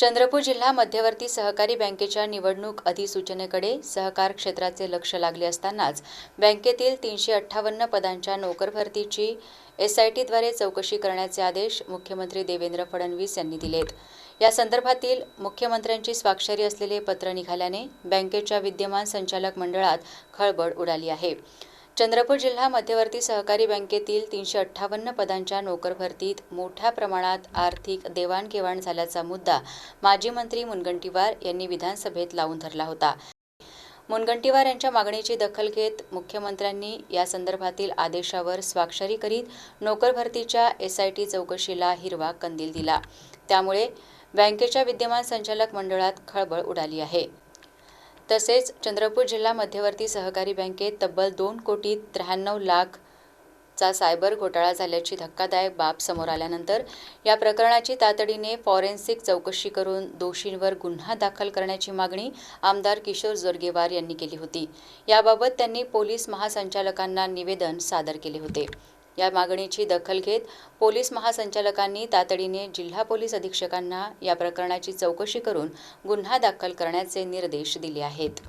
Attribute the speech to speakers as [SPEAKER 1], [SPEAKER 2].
[SPEAKER 1] चंद्रपूर जिल्हा मध्यवर्ती सहकारी बँकेच्या निवडणूक अधिसूचनेकडे सहकार क्षेत्राचे लक्ष लागले असतानाच बँकेतील तीनशे अठ्ठावन्न पदांच्या नोकरभरतीची एसआयटीद्वारे चौकशी करण्याचे आदेश मुख्यमंत्री देवेंद्र फडणवीस यांनी दिलेत. या संदर्भातील मुख्यमंत्र्यांची स्वाक्षरी असलेले पत्र निघाल्याने बँकेच्या विद्यमान संचालक मंडळात खळबळ उडाली आहे. चंद्रपूर जिल्हा मध्यवर्ती सहकारी बँकेतील तीनशे अठ्ठावन्न पदांच्या नोकर भरतीत मोठ्या प्रमाणात आर्थिक देवाणघेवाण झाल्याचा मुद्दा माजी मंत्री मुनगंटीवार यांनी विधानसभेत लावून धरला होता. मुनगंटीवार यांच्या मागणीची दखल घेत मुख्यमंत्र्यांनी या संदर्भातील आदेशावर स्वाक्षरी करीत नोकर भरतीच्या एसआयटी चौकशीला हिरवा कंदील दिला. त्यामुळे बँकेच्या विद्यमान संचालक मंडळात खळबळ उडाली आहे. तसेच चंद्रपूर जिल्हा मध्यवर्ती सहकारी बँकेत तब्बल दोन कोटी त्र्याण्णव लाख चा सायबर घोटाळा झाल्याची धक्कादायक बाब समोर आल्यानंतर या प्रकरणाची तातडीने फॉरेन्सिक चौकशी करून दोषींवर गुन्हा दाखल करण्याची मागणी आमदार किशोर जोरगेवार यांनी केली होती. याबाबत त्यांनी पोलीस महासंचालकांना निवेदन सादर केले होते. या मागणीची दखल घेत पोलीस महासंचालकांनी तातडीने जिल्हा पोलीस अधीक्षकांना या प्रकरणाची चौकशी करून गुन्हा दाखल करण्याचे निर्देश दिले आहेत.